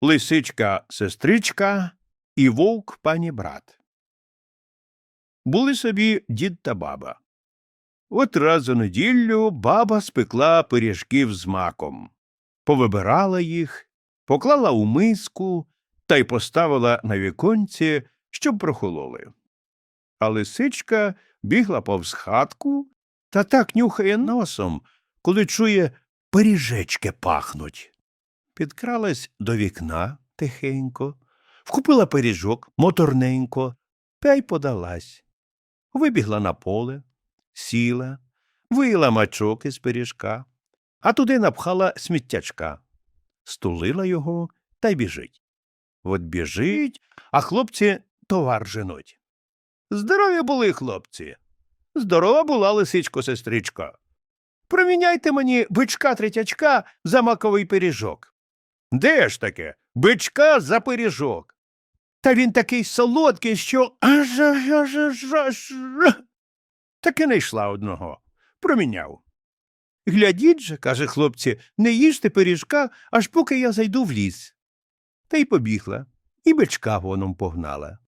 лисичка сестричка і вовк пані брат. Були собі дід та баба. От раз у неділю баба спекла пиріжків з маком, повибирала їх, поклала у миску та й поставила на віконці, щоб прохололи. А лисичка бігла повз хатку та так нюхає носом, коли чує пиріжечки пахнуть. Підкралась до вікна тихенько, вкупила пиріжок моторненько та й подалась. Вибігла на поле, сіла, вияла мачок із пиріжка, а туди напхала сміттячка, стулила його та й біжить. От біжить, а хлопці товар женуть. Здорові були хлопці. Здорова була лисичко сестричко. Проміняйте мені бичка третячка за маковий пиріжок. Де ж таке? Бичка за пиріжок. Та він такий солодкий, що аж аж аж аж аж. Таки не йшла одного. Проміняв. Глядіть же, каже хлопці, не їжте пиріжка, аж поки я зайду в ліс. Та й побігла, і бичка воном погнала.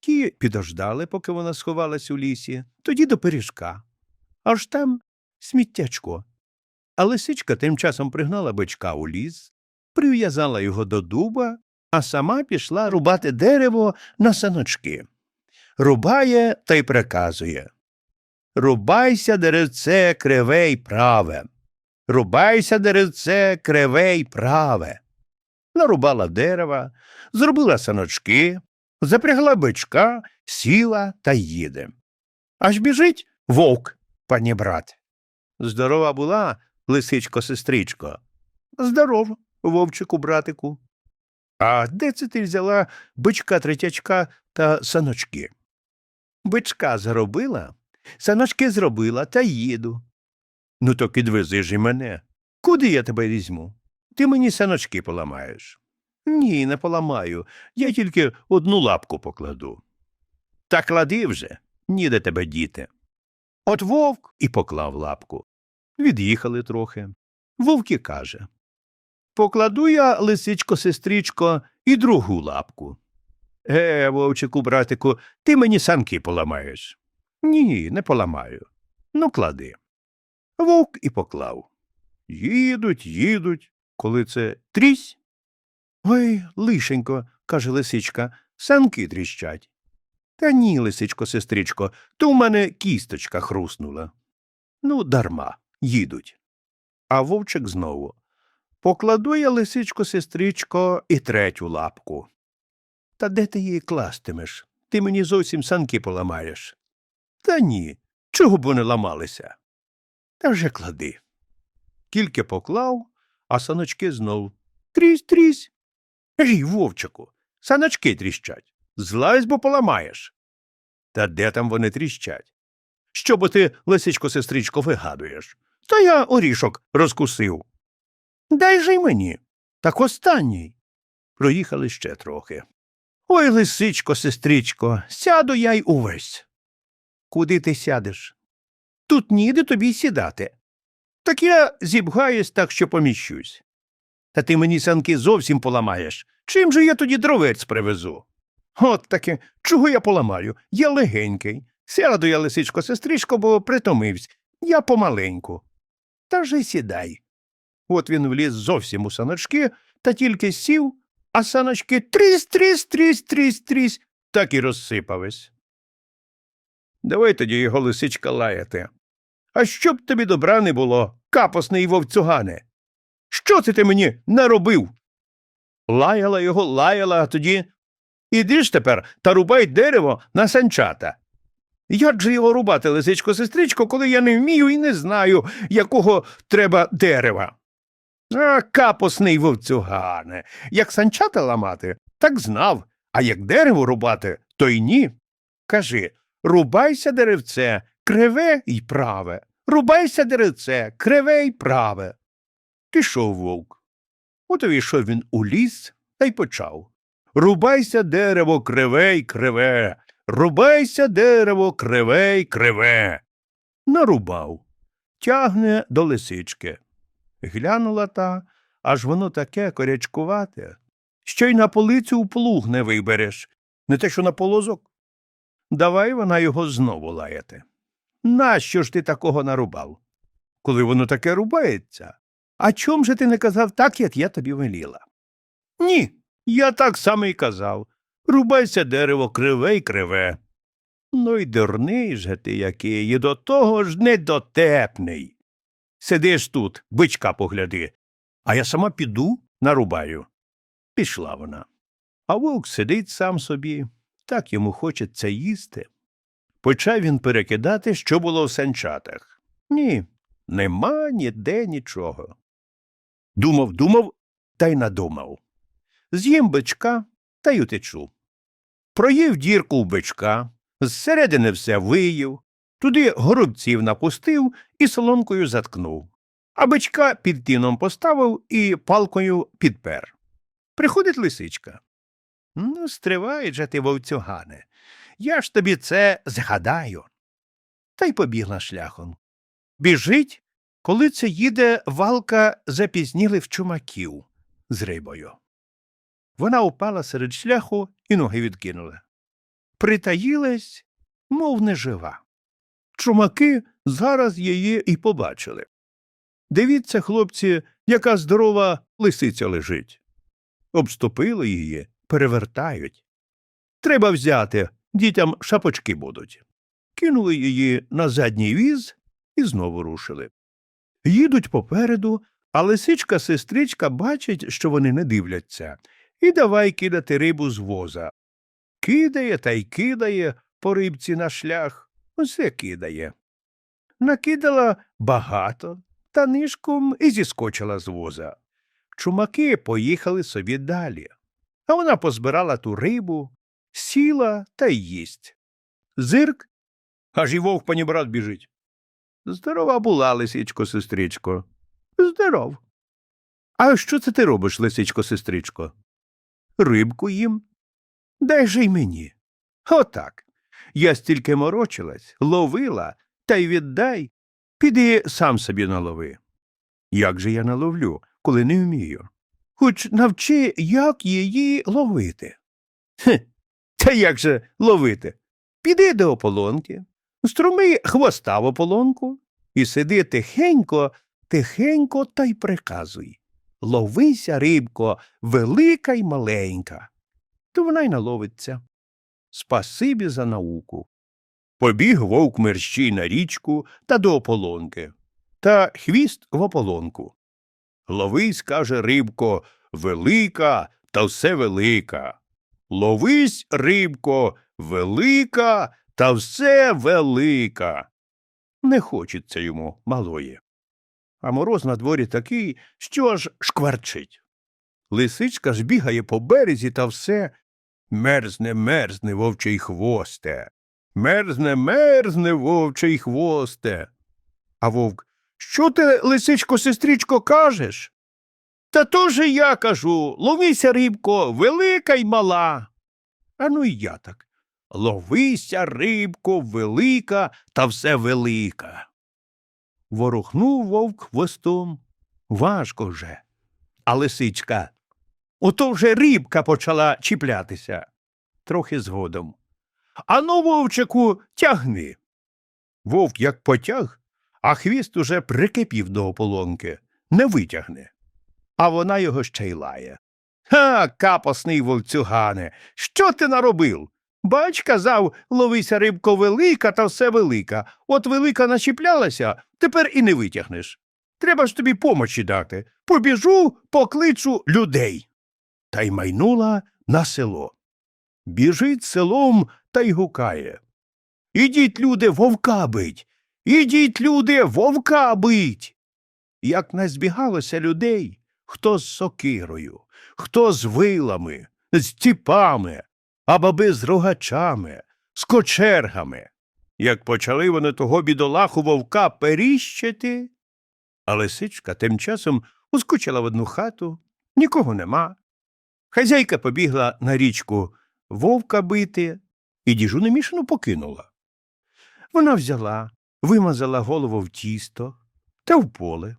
Ті підождали, поки вона сховалась у лісі, тоді до пиріжка. Аж там сміттячко. А лисичка тим часом пригнала бичка у ліс, прив'язала його до дуба, а сама пішла рубати дерево на саночки. Рубає та й приказує Рубайся, деревце, криве й праве. Рубайся, деревце, криве й праве. Нарубала дерева, зробила саночки, запрягла бичка, сіла та їде. Аж біжить вовк, пані брат. Здорова була, лисичко сестричко. Здоров, вовчику братику. А де це ти взяла бичка третячка та саночки? Бичка заробила, саночки зробила та їду. Ну то підвези ж і мене. Куди я тебе візьму? Ти мені саночки поламаєш. Ні, не поламаю. Я тільки одну лапку покладу. Та клади вже, ніде тебе діти. От вовк і поклав лапку. Від'їхали трохи. Вовк і каже Покладу я, лисичко, сестричко, і другу лапку. Е, вовчику, братику, ти мені санки поламаєш. Ні, не поламаю. Ну, клади. Вовк і поклав. Їдуть, їдуть, коли це трісь. Ой, лишенько, каже лисичка, санки тріщать. Та ні, лисичко, сестричко, то в мене кісточка хруснула. Ну, дарма, їдуть. А вовчик знову. Покладу я, лисичко, сестричко, і третю лапку. Та де ти її кластимеш? Ти мені зовсім санки поламаєш. Та ні, чого б вони ламалися? Та вже клади. Кільки поклав, а саночки знов. Трісь, трісь. Гей, вовчику, саночки тріщать. Злазь, бо поламаєш. Та де там вони тріщать? Що бо ти, лисичко, сестричко, вигадуєш? Та я орішок розкусив. Дай же й мені. Так останній. Проїхали ще трохи. Ой, лисичко, сестричко, сяду я й увесь. Куди ти сядеш? Тут ніде тобі сідати. Так я зібгаюсь так, що поміщусь. Та ти мені санки зовсім поламаєш. Чим же я тоді дровець привезу? От таки, чого я поламаю? Я легенький. Сяду я, лисичко, сестричко, бо притомився. Я помаленьку. Та вже й сідай. От він вліз зовсім у саночки, та тільки сів, а саночки тріс, тріс, тріс, тріс, тріс, так і розсипались. Давай тоді його лисичка лаяти. А щоб тобі добра не було, капосний вовцюгане? Що це ти мені наробив? Лаяла його, лаяла, а тоді. Іди ж тепер та рубай дерево на санчата. Як же його рубати, лисичко, сестричко, коли я не вмію і не знаю, якого треба дерева? А, капосний вовцюгане. Як санчата ламати, так знав, а як дерево рубати, то й ні. Кажи рубайся деревце, криве й праве. Рубайся деревце, криве й праве. Пішов вовк. От увійшов він у ліс та й почав. Рубайся дерево криве й криве. Рубайся дерево криве й криве. Нарубав. Тягне до лисички. Глянула та, аж воно таке корячкувате. що й на полицю у плуг не вибереш, не те, що на полозок. Давай вона його знову лаяти. Нащо ж ти такого нарубав? Коли воно таке рубається? А чом же ти не казав так, як я тобі веліла? Ні, я так само й казав. Рубайся дерево криве й криве. Ну й дурний же ти який, і до того ж недотепний. Сидиш тут, бичка погляди, а я сама піду нарубаю. Пішла вона. А вовк сидить сам собі, так йому хочеться їсти. Почав він перекидати, що було в санчатах. Ні, нема ніде нічого. Думав, думав, та й надумав. З'їм бичка та й утечу. Проїв дірку в бичка, зсередини все виїв, туди горобців напустив і соломкою заткнув, а бичка під тіном поставив і палкою підпер. Приходить лисичка. Ну, стривай же ти, вовцюгане, я ж тобі це згадаю. Та й побігла шляхом. Біжить, коли це їде валка запізнілих чумаків з рибою. Вона упала серед шляху і ноги відкинула. Притаїлась, мов нежива. Чумаки зараз її і побачили. Дивіться, хлопці, яка здорова лисиця лежить. Обступили її, перевертають. Треба взяти, дітям шапочки будуть. Кинули її на задній віз і знову рушили. Їдуть попереду, а лисичка сестричка бачить, що вони не дивляться, і давай кидати рибу з воза. Кидає та й кидає по рибці на шлях, усе кидає. Накидала багато, та нишком і зіскочила з воза. Чумаки поїхали собі далі, а вона позбирала ту рибу, сіла та їсть. Зирк, аж і вовк панібрат біжить. Здорова була, лисичко, сестричко. Здоров. А що це ти робиш, лисичко, сестричко? Рибку їм. Дай же й мені. Отак. Я стільки морочилась, ловила, та й віддай. Піди сам собі налови. Як же я наловлю, коли не вмію? Хоч навчи, як її ловити. Хе, та як же ловити? Піди до ополонки, струми хвоста в ополонку і сиди тихенько, тихенько та й приказуй. Ловися, рибко, велика й маленька. То вона й наловиться. Спасибі за науку. Побіг вовк мерщій на річку та до ополонки, та хвіст в ополонку. Ловись, каже рибко, велика та все велика. Ловись, рибко, велика та все велика. Не хочеться йому малої. А мороз на дворі такий, що аж шкварчить. Лисичка ж бігає по березі та все мерзне, мерзне вовчий хвосте. Мерзне, мерзне вовчий хвосте. А вовк що ти, лисичко, сестричко, кажеш? Та то же я кажу ловися, рибко, велика й мала. А ну й я так. Ловися, рибко, велика та все велика. Ворухнув вовк хвостом. Важко вже. А лисичка. Ото вже рибка почала чіплятися. Трохи згодом. Ану, вовчику, тягни. Вовк як потяг, а хвіст уже прикипів до ополонки, не витягне. А вона його ще й лає. Ха, капосний вовцюгане, що ти наробив? Бач, казав, ловися рибко велика та все велика. От велика начіплялася, тепер і не витягнеш. Треба ж тобі помочі дати. Побіжу, покличу людей. Та й майнула на село. Біжить селом та й гукає. Ідіть, люди, вовка бить. Ідіть, люди, вовка бить. Як назбігалося людей, хто з сокирою, хто з вилами, з ціпами, а баби з рогачами, з кочергами. Як почали вони того бідолаху вовка періщити. А лисичка тим часом ускочила в одну хату, нікого нема. Хазяйка побігла на річку вовка бити і діжу немішану покинула. Вона взяла, вимазала голову в тісто та в поле.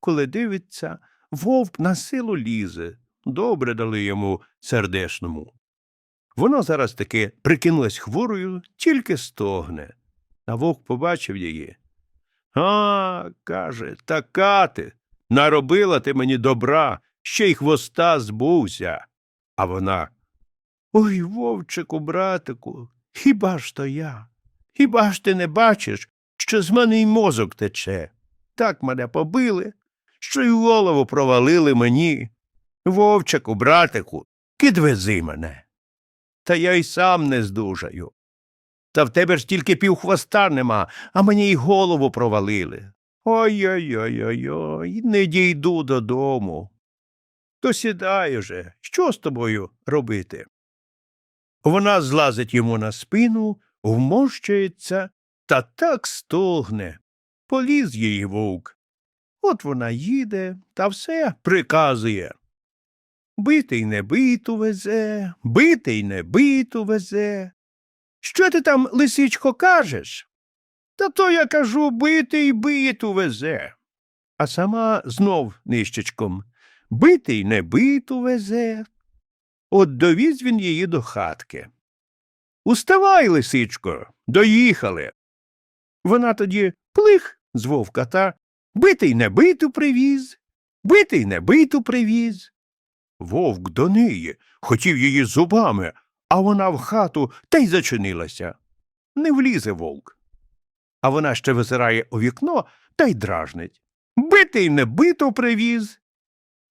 Коли дивиться, вовк на силу лізе, добре дали йому сердешному. Вона зараз таки прикинулась хворою, тільки стогне. А вовк побачив її. А, каже, така ти. Наробила ти мені добра, ще й хвоста збувся. А вона. Ой, вовчику, братику, хіба ж то я? Хіба ж ти не бачиш, що з мене й мозок тече? Так мене побили, що й голову провалили мені. Вовчику, братику, кидвези мене. Та я й сам не здужаю. Та в тебе ж тільки півхвоста нема, а мені й голову провалили. Ой-ой-ой-ой, не дійду додому. То сідай уже, що з тобою робити? Вона злазить йому на спину, вмощується та так стогне. Поліз її вовк. От вона їде та все приказує. Битий не биту везе, битий не биту везе. Що ти там, лисичко, кажеш? Та то я кажу, битий биту везе. А сама знов нищечком битий не биту везе. От довіз він її до хатки. Уставай, лисичко, доїхали. Вона тоді плих з вовка та битий не биту привіз, битий не биту привіз. Вовк до неї хотів її зубами, а вона в хату та й зачинилася. Не влізе вовк. А вона ще визирає у вікно та й дражнить. Битий не бито привіз.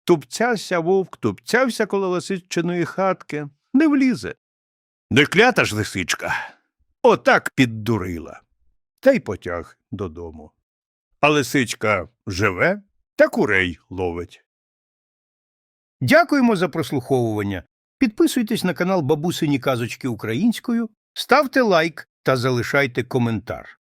Тупцявся вовк, тупцявся коло лисичиної хатки, не влізе. Не клята ж лисичка. Отак піддурила. Та й потяг додому. А лисичка живе та курей ловить. Дякуємо за прослуховування. Підписуйтесь на канал Бабусині Казочки Українською, ставте лайк та залишайте коментар.